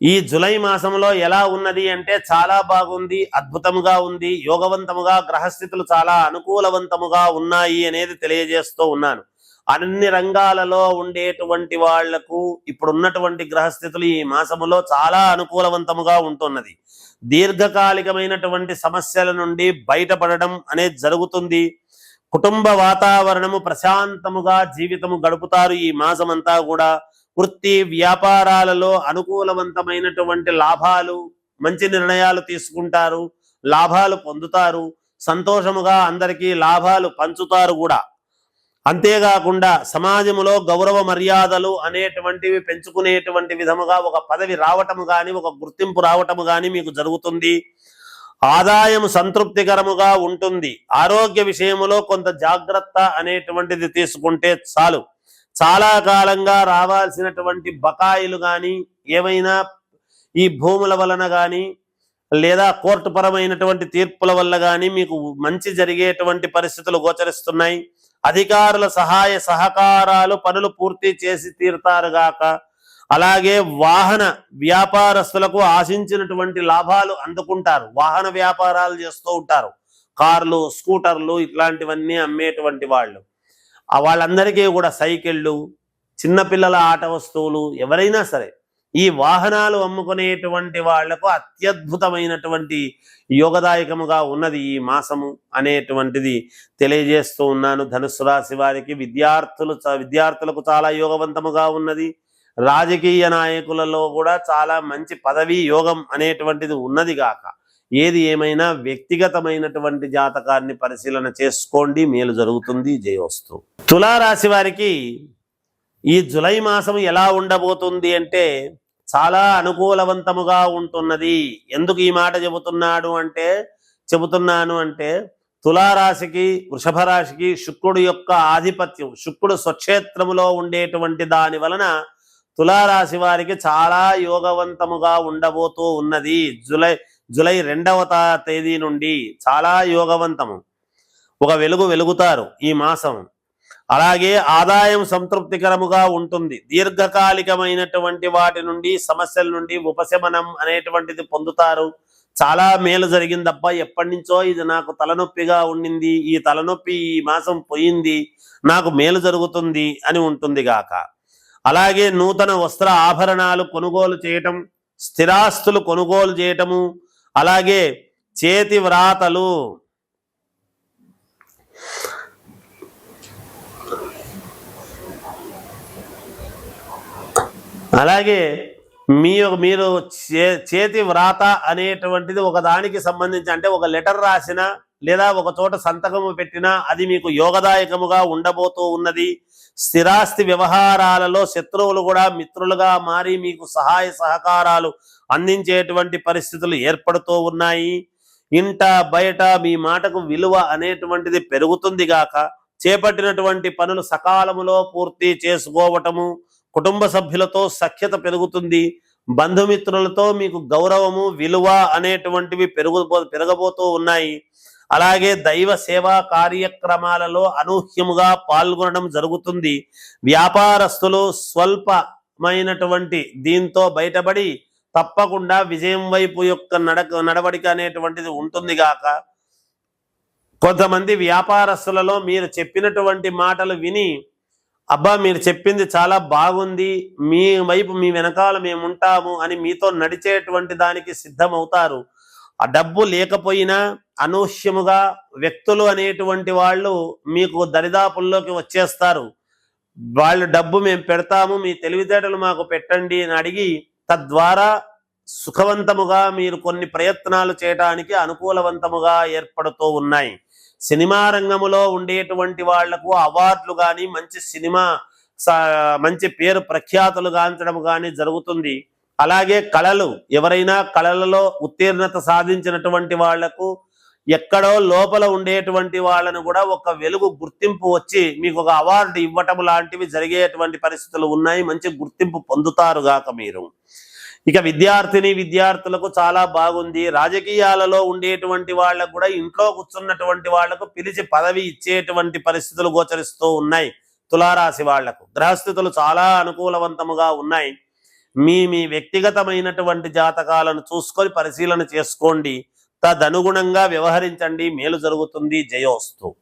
ఈ జులై మాసంలో ఎలా ఉన్నది అంటే చాలా బాగుంది అద్భుతముగా ఉంది యోగవంతముగా గ్రహస్థితులు చాలా అనుకూలవంతముగా ఉన్నాయి అనేది తెలియజేస్తూ ఉన్నాను. అన్ని రంగాలలో ఉండేటువంటి వాళ్ళకు ఇప్పుడు ఉన్నటువంటి గ్రహస్థితులు ఈ మాసములో చాలా అనుకూలవంతముగా ఉంటున్నది. దీర్ఘకాలికమైనటువంటి సమస్యల నుండి బయటపడడం అనేది జరుగుతుంది. కుటుంబ వాతావరణము ప్రశాంతముగా జీవితము గడుపుతారు ఈ మాసమంతా కూడా. వృత్తి వ్యాపారాలలో అనుకూలవంతమైనటువంటి లాభాలు మంచి నిర్ణయాలు తీసుకుంటారు లాభాలు పొందుతారు సంతోషముగా అందరికీ లాభాలు పంచుతారు కూడా. అంతేకాకుండా సమాజంలో గౌరవ మర్యాదలు అనేటువంటివి పెంచుకునేటువంటి విధముగా ఒక పదవి రావటము కానీ ఒక గుర్తింపు రావటము కానీ మీకు జరుగుతుంది. ఆదాయం సంతృప్తికరముగా ఉంటుంది. ఆరోగ్య విషయంలో కొంత జాగ్రత్త అనేటువంటిది తీసుకుంటే చాలు. చాలా కాలంగా రావాల్సినటువంటి బకాయిలు కానీ ఏవైనా ఈ భూముల వలన కానీ లేదా కోర్టు పరమైనటువంటి తీర్పుల వల్ల కానీ మీకు మంచి జరిగేటువంటి పరిస్థితులు గోచరిస్తున్నాయి. అధికారుల సహాయ సహకారాలు పనులు పూర్తి చేసి తీరుతారుగాక అలాగే వాహన వ్యాపారస్తులకు ఆశించినటువంటి లాభాలు అందుకుంటారు. వాహన వ్యాపారాలు చేస్తూ ఉంటారు. కార్లు స్కూటర్లు ఇట్లాంటివన్నీ అమ్మేటువంటి వాళ్ళు. వాళ్ళందరికీ కూడా సైకిళ్ళు చిన్నపిల్లల ఆట వస్తువులు ఎవరైనా సరే ఈ వాహనాలు అమ్ముకునేటువంటి వాళ్ళకు అత్యద్భుతమైనటువంటి యోగదాయకముగా ఉన్నది ఈ మాసము అనేటువంటిది తెలియజేస్తూ ఉన్నాను. ధనుసు రాశి వారికి విద్యార్థులు చ- విద్యార్థులకు చాలా యోగవంతముగా ఉన్నది. రాజకీయ నాయకులలో కూడా చాలా మంచి పదవి యోగం అనేటువంటిది ఉన్నది గాక. ఏది ఏమైనా వ్యక్తిగతమైనటువంటి జాతకాన్ని పరిశీలన చేసుకోండి. మేలు జరుగుతుంది. జయవస్తు తులారాశి వారికి ఈ జులై మాసం ఎలా ఉండబోతుంది అంటే చాలా అనుకూలవంతముగా ఉంటున్నది. ఎందుకు ఈ మాట చెబుతున్నాడు అంటే చెబుతున్నాను అంటే తులారాశికి వృషభ రాశికి శుక్రుడు యొక్క ఆధిపత్యం శుక్రుడు స్వక్షేత్రములో ఉండేటువంటి దాని వలన తులారాశి వారికి చాలా యోగవంతముగా ఉండబోతూ ఉన్నది. జులై జులై రెండవ తేదీ నుండి చాలా యోగవంతము. ఒక వెలుగు వెలుగుతారు ఈ మాసం అలాగే ఆదాయం సంతృప్తికరముగా ఉంటుంది. దీర్ఘకాలికమైనటువంటి వాటి నుండి సమస్యల నుండి ఉపశమనం అనేటువంటిది పొందుతారు. చాలా మేలు జరిగిందబ్బా ఎప్పటి నుంచో ఇది నాకు తలనొప్పిగా ఉండింది. ఈ తలనొప్పి ఈ మాసం పోయింది. నాకు మేలు జరుగుతుంది అని ఉంటుంది గాక. అలాగే నూతన వస్త్ర ఆభరణాలు కొనుగోలు చేయటం స్థిరాస్తులు కొనుగోలు చేయటము అలాగే చేతి వ్రాతలు. అలాగే మీ మీరు చే- చేతి వ్రాత అనేటువంటిది ఒక దానికి సంబంధించి అంటే ఒక లెటర్ రాసిన లేదా ఒక చోట సంతకము పెట్టినా అది మీకు యోగదాయకముగా ఉండబోతూ ఉన్నది. స్థిరాస్తి వ్యవహారాలలో శత్రువులు కూడా మిత్రులుగా మారి మీకు సహాయ సహకారాలు అందించేటువంటి పరిస్థితులు ఏర్పడుతూ ఉన్నాయి. ఇంట బయట మీ మాటకు విలువ అనేటువంటిది పెరుగుతుంది గాక చేపట్టినటువంటి పనులు సకాలములో పూర్తి చేసుకోవటము కుటుంబ సభ్యులతో సఖ్యత పెరుగుతుంది బంధుమిత్రులతో మీకు గౌరవము విలువ అనేటువంటివి పెరుగు పెరగబోతూ ఉన్నాయి. అలాగే దైవ సేవా కార్యక్రమాలలో అనూహ్యముగా పాల్గొనడం జరుగుతుంది. వ్యాపారస్తులు స్వల్పమైనటువంటి దీంతో బయటపడి తప్పకుండా విజయం వైపు యొక్క నడక నడవడిక అనేటువంటిది ఉంటుంది గాక. కొంతమంది వ్యాపారస్తులలో మీరు చెప్పినటువంటి మాటలు విని అబ్బా మీరు చెప్పింది చాలా బాగుంది మీ వైపు మీ వెనకాల మేము ఉంటాము అని మీతో నడిచేటువంటి దానికి సిద్ధమవుతారు. ఆ డబ్బు లేకపోయినా అనూహ్యముగా వ్యక్తులు అనేటువంటి వాళ్ళు మీకు దరిదాపుల్లోకి వచ్చేస్తారు. వాళ్ళు డబ్బు మేము పెడతాము మీ తెలివితేటలు మాకు పెట్టండి అని అడిగి తద్వారా సుఖవంతముగా మీరు కొన్ని ప్రయత్నాలు చేయడానికి అనుకూలవంతముగా ఏర్పడుతూ ఉన్నాయి. సినిమా రంగములో ఉండేటువంటి వాళ్ళకు అవార్డులు కానీ మంచి సినిమా మంచి పేరు ప్రఖ్యాతులు గాంచడం కానీ జరుగుతుంది. అలాగే కళలు ఎవరైనా కళలలో ఉత్తీర్ణత సాధించినటువంటి వాళ్ళకు ఎక్కడో లోపల ఉండేటువంటి వాళ్ళను కూడా ఒక వెలుగు గుర్తింపు వచ్చి మీకు ఒక అవార్డు ఇవ్వటం లాంటివి జరిగేటువంటి పరిస్థితులు ఉన్నాయి. మంచి గుర్తింపు పొందుతారు గాక మీరు. ఇక విద్యార్థిని విద్యార్థులకు చాలా బాగుంది. రాజకీయాలలో ఉండేటువంటి వాళ్ళకు కూడా ఇంట్లో కూర్చున్నటువంటి వాళ్ళకు పిలిచి పదవి ఇచ్చేటువంటి పరిస్థితులు గోచరిస్తూ ఉన్నాయి. తులారాశి వాళ్ళకు. గ్రహస్థితులు చాలా అనుకూలవంతముగా ఉన్నాయి. మీ మీ వ్యక్తిగతమైనటువంటి జాతకాలను చూసుకొని పరిశీలన చేసుకోండి. తదనుగుణంగా వ్యవహరించండి. మేలు జరుగుతుంది. జయోస్తు.